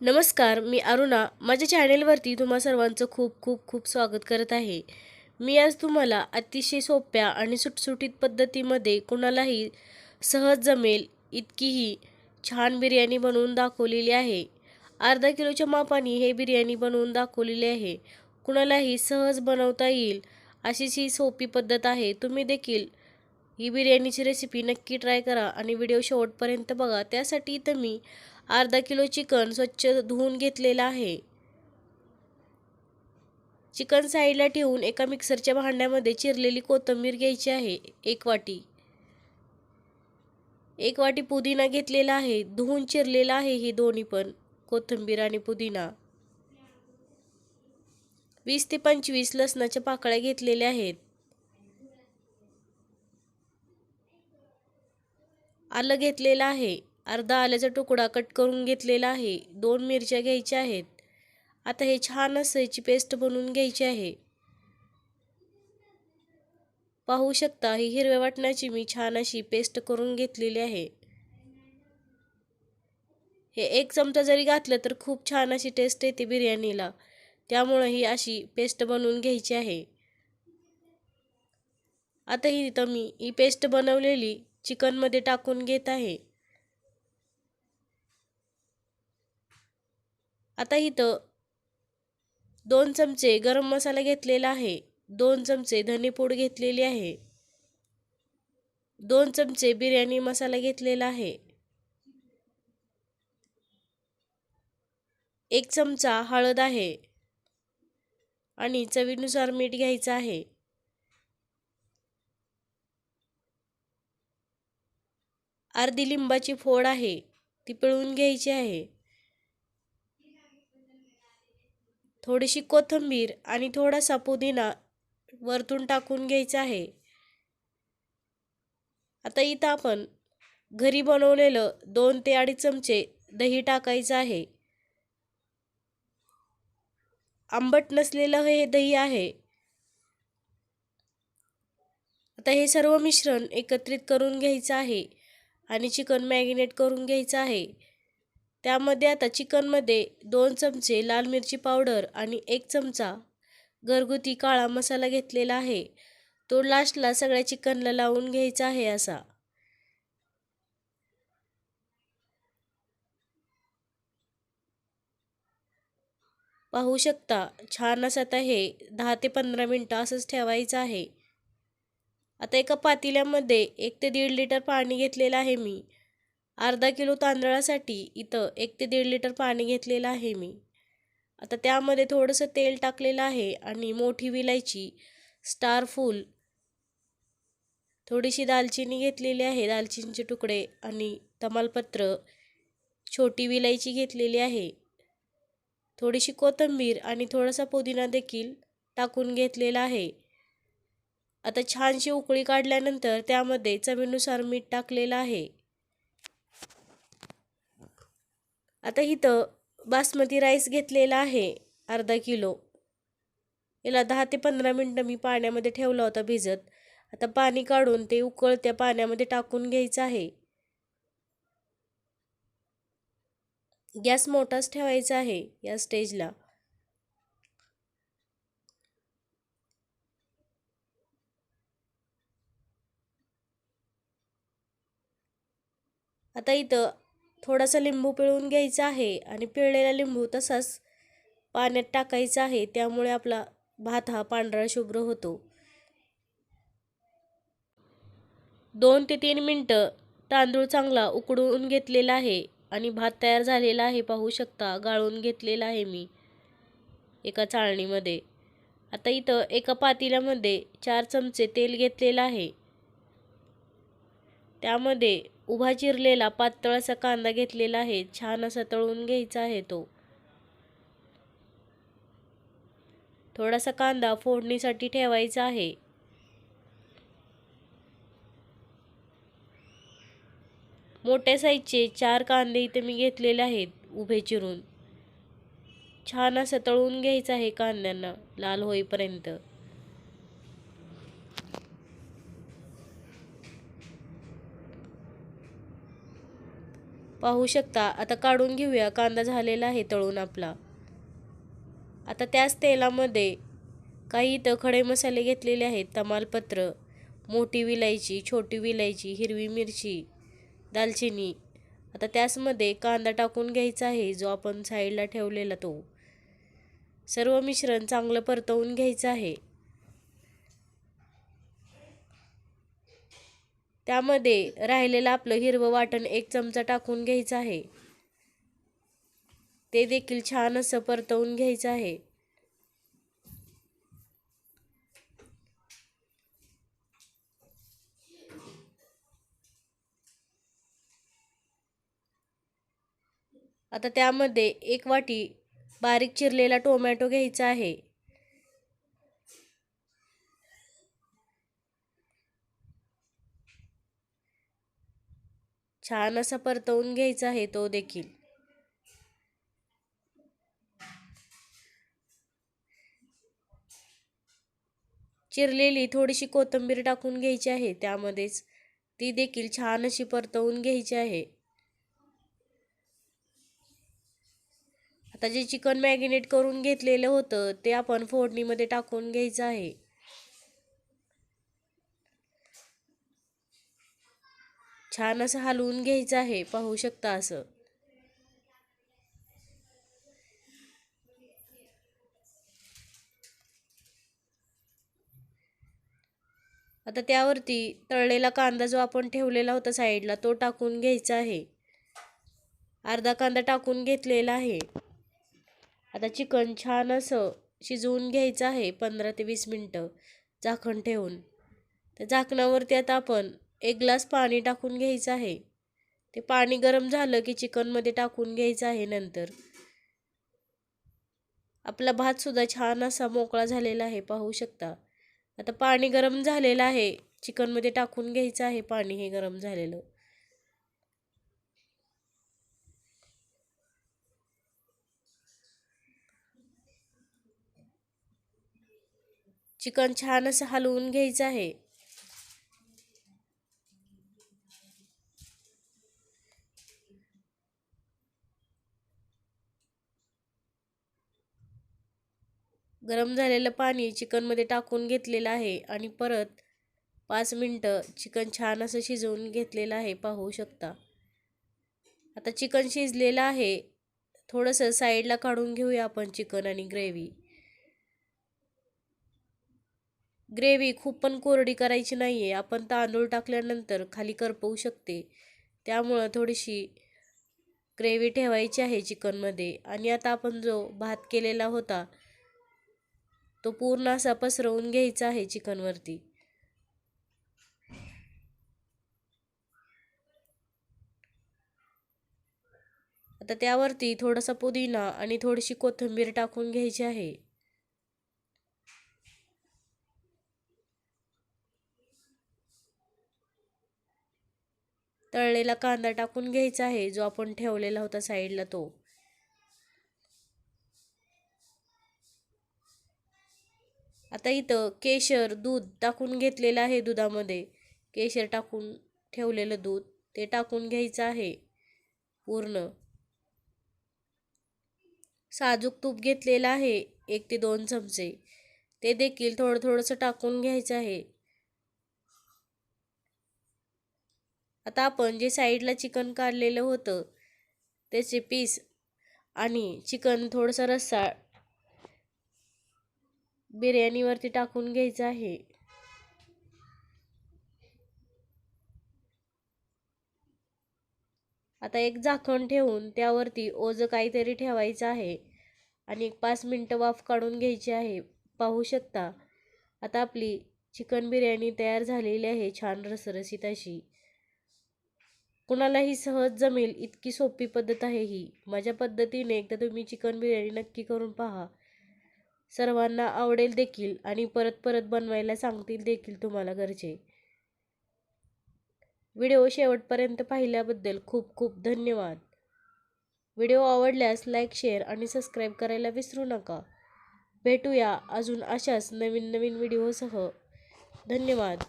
नमस्कार मी अरुणा. माझ्या चॅनेलवरती तुम्हा सर्वांचं खूप खूप खूप स्वागत करत आहे. मी आज तुम्हाला अतिशय सोप्या आणि सुटसुटीत पद्धतीमध्ये कुणालाही सहज जमेल इतकीही छान बिर्याणी बनवून दाखवलेली आहे. अर्धा किलोच्या मापाने हे बिर्याणी बनवून दाखवलेली आहे. कुणालाही सहज बनवता येईल अशीच ही सोपी पद्धत आहे. तुम्ही देखील ही बिर्याणीची रेसिपी नक्की ट्राय करा आणि व्हिडिओ शेवटपर्यंत बघा. त्यासाठी इथं मी अर्धा किलो चिकन स्वच्छ धुवून घेतलेलं आहे. चिकन साईडला ठेवून एका मिक्सरच्या भांड्यामध्ये चिरलेली कोथिंबीर घ्यायची आहे एक वाटी. एक वाटी पुदिना घेतलेला आहे धुवून चिरलेला आहे हे दोन्ही पण कोथिंबीर आणि पुदिना. वीस ते पंचवीस लसणाच्या पाकळ्या घेतलेल्या आहेत. आलं घेतलेलं आहे. अर्धा आल्याचा तुकडा कट करून घेतलेला आहे. दोन मिरच्या घ्यायच्या आहेत. आता हे छान असं याची पेस्ट बनवून घ्यायची आहे. पाहू शकता ही हिरव्या वाटण्याची मी छान अशी पेस्ट करून घेतलेली आहे. हे एक चमचा जरी घातलं तर खूप छान अशी टेस्ट येते बिर्याणीला. त्यामुळं ही अशी पेस्ट बनवून घ्यायची आहे. आता ही इथं मी ही पेस्ट बनवलेली चिकनमध्ये टाकून घेत आहे. आता इथं दोन चमचे गरम मसाला घेतलेला आहे. दोन चमचे धनेपूड घेतलेली आहे. दोन चमचे बिर्याणी मसाला घेतलेला आहे. एक चमचा हळद आहे. आणि चवीनुसार मीठ घ्यायचं आहे. अर्धी लिंबाची फोड आहे. ती पिळून घ्यायची आहे. थोडीशी कोथिंबीर आणि थोडासा पुदिना वरतून टाकून घ्यायचा आहे. आता इथं आपण घरी बनवलेलं दोन ते अडीच चमचे दही टाकायचं आहे. आंबट नसलेलं हे दही आहे. आता हे सर्व मिश्रण एकत्रित करून घ्यायचं आहे आणि चिकन मॅगिनेट करून घ्यायचं आहे. त्यामध्ये आता चिकनमध्ये दोन चमचे लाल मिरची पावडर आणि एक चमचा घरगुती काळा मसाला घेतलेला आहे. तो लास्टला सगळ्या चिकनला लावून घ्यायचा आहे असा. पाहू शकता छान असं आता हे दहा ते पंधरा मिनटं असंच ठेवायचं आहे. आता एका पातेल्यामध्ये एक ते दीड लिटर पाणी घेतलेलं आहे मी. अर्धा किलो तांदळासाठी इथं एक ते दीड लिटर पाणी घेतलेलं आहे मी. आता त्यामध्ये थोडंसं तेल टाकलेलं आहे आणि मोठी विलायची स्टार फूल थोडीशी दालचिनी घेतलेली आहे दालचिनीचे तुकडे आणि तमालपत्र छोटी विलायची घेतलेली आहे. थोडीशी कोथिंबीर आणि थोडासा पुदिना देखील टाकून घेतलेला आहे. आता छानशी उकळी काढल्यानंतर त्यामध्ये चवीनुसार मीठ टाकलेलं आहे. आता इथं बासमती राईस घेतलेला आहे अर्धा किलो. याला दहा ते पंधरा मिनटं मी पाण्यामध्ये ठेवला होता भिजत. आता पाणी काढून ते उकळत्या पाण्यामध्ये टाकून घ्यायचं आहे. गॅस मोठाच ठेवायचा आहे या स्टेजला. आता इथं थोडासा लिंबू पिळून घ्यायचा आहे आणि पिळलेला लिंबू तसाच पाण्यात टाकायचा आहे. त्यामुळे आपला भात हा पांढरा शुभ्र होतो. दोन ते तीन मिनटं तांदूळ चांगला उकडून घेतलेला आहे आणि भात तयार झालेला आहे. पाहू शकता गाळून घेतलेला आहे मी एका चाळणीमध्ये. आता इथं एका पातेल्यामध्ये चार चमचे तेल घेतलेलं आहे. त्यामध्ये उभा चिरलेला पातळ असा कांदा घेतलेला आहे. छान असा तळून घ्यायचा आहे तो. थोडासा कांदा फोडणीसाठी ठेवायचा आहे. मोठ्या साईजचे चार कांदे इथे मी घेतलेले आहेत उभे चिरून. छान असं तळून घ्यायचं आहे कांद्यांना लाल होईपर्यंत. पाहू शकता. आता काढून घेऊया. कांदा झालेला आहे तळून आपला. आता त्याच तेलामध्ये काही इथं खडे मसाले घेतलेले आहेत. तमालपत्र मोठी विलायची छोटी विलायची हिरवी मिरची दालचिनी. आता त्याचमध्ये कांदा टाकून घ्यायचा आहे जो आपण साईडला ठेवलेला तो. सर्व मिश्रण चांगलं परतवून घ्यायचं आहे. त्यामध्ये राहिलेलं आपलं हिरवं वाटण एक चमचा टाकून घ्यायचं आहे. ते देखील छान असं परतवून घ्यायचं आहे. आता त्यामध्ये एक वाटी बारीक चिरलेला टोमॅटो घ्यायचा आहे. छान असा परतवून घ्यायचा आहे तो देखील. चिरलेली थोडीशी कोथिंबीर टाकून घ्यायची आहे त्यामध्येच ती देखील छान अशी परतवून घ्यायची आहे. आता जे चिकन मॅगिनेट करून घेतलेलं होतं ते आपण फोडणीमध्ये टाकून घ्यायचं आहे. छान असं हलवून घ्यायचं आहे पाहू शकता असं. आता त्यावरती तळलेला कांदा जो आपण ठेवलेला होता साईडला तो टाकून घ्यायचा आहे. अर्धा कांदा टाकून घेतलेला आहे. आता चिकन छान असं शिजवून घ्यायचं आहे पंधरा ते वीस मिनटं झाकण ठेवून. त्या झाकणावरती आता आपण एक ग्लास पाणी टाकून घ्यायचं आहे. ते पाणी गरम झालं की चिकनमध्ये टाकून घ्यायचं आहे नंतर. आपला भातसुद्धा छान असा मोकळा झालेला आहे पाहू शकता. आता पाणी गरम झालेलं आहे. चिकनमध्ये टाकून घ्यायचं आहे पाणी हे गरम झालेलं. चिकन छान असं हलवून घ्यायचं आहे. गरम झालेलं पाणी चिकनमध्ये टाकून घेतलेलं आहे आणि परत पाच मिनटं चिकन छान असं शिजवून घेतलेलं आहे पाहू शकता. आता चिकन शिजलेलं आहे. थोडंसं साईडला काढून घेऊया आपण चिकन आणि ग्रेव्ही. ग्रेव्ही खूप पण कोरडी करायची नाही आहे आपण तांदूळ टाकल्यानंतर खाली करपवू शकते. त्यामुळं थोडीशी ग्रेव्ही ठेवायची आहे चिकनमध्ये. आणि आता आपण जो भात केलेला होता तो पूर्ण असा पसरवून घ्यायचा आहे चिकनवरती. आता त्यावरती थोडासा पुदिना आणि थोडीशी कोथिंबीर टाकून घ्यायची आहे. तळलेला कांदा टाकून घ्यायचा आहे जो आपण ठेवलेला होता साईडला तो. आता इथं केशर दूध टाकून घेतलेलं आहे दुधामध्ये. केशर टाकून ठेवलेलं दूध ते टाकून घ्यायचं आहे. पूर्ण. साजूक तूप घेतलेलं आहे एक ते दोन चमचे. ते देखील थोडं थोडंसं टाकून घ्यायचं आहे. आता आपण जे साईडला चिकन काढलेलं होतं त्याचे पीस आणि चिकन थोडंसं रस्सा बिर्याणीवरती टाकून घ्यायचं आहे. आता एक झाकण ठेवून त्यावरती ओझं काहीतरी ठेवायचं आहे आणि एक पाच मिनटं वाफ काढून घ्यायची आहे. पाहू शकता आता आपली चिकन बिर्याणी तयार झालेली आहे छान रसरसीत अशी कुणालाही सहज जमेल इतकी सोपी पद्धत आहे ही. माझ्या पद्धतीने एकदा तुम्ही चिकन बिर्याणी नक्की करून पहा. सर्वांना आवडेल देखील आणि परत परत बनवायला सांगतील देखील तुम्हाला घरचे. व्हिडिओ शेवटपर्यंत पाहिल्याबद्दल खूप खूप धन्यवाद. व्हिडिओ आवडल्यास लाईक शेअर आणि सबस्क्राईब करायला विसरू नका. भेटूया अजून अशाच नवीन नवीन व्हिडिओसह. धन्यवाद.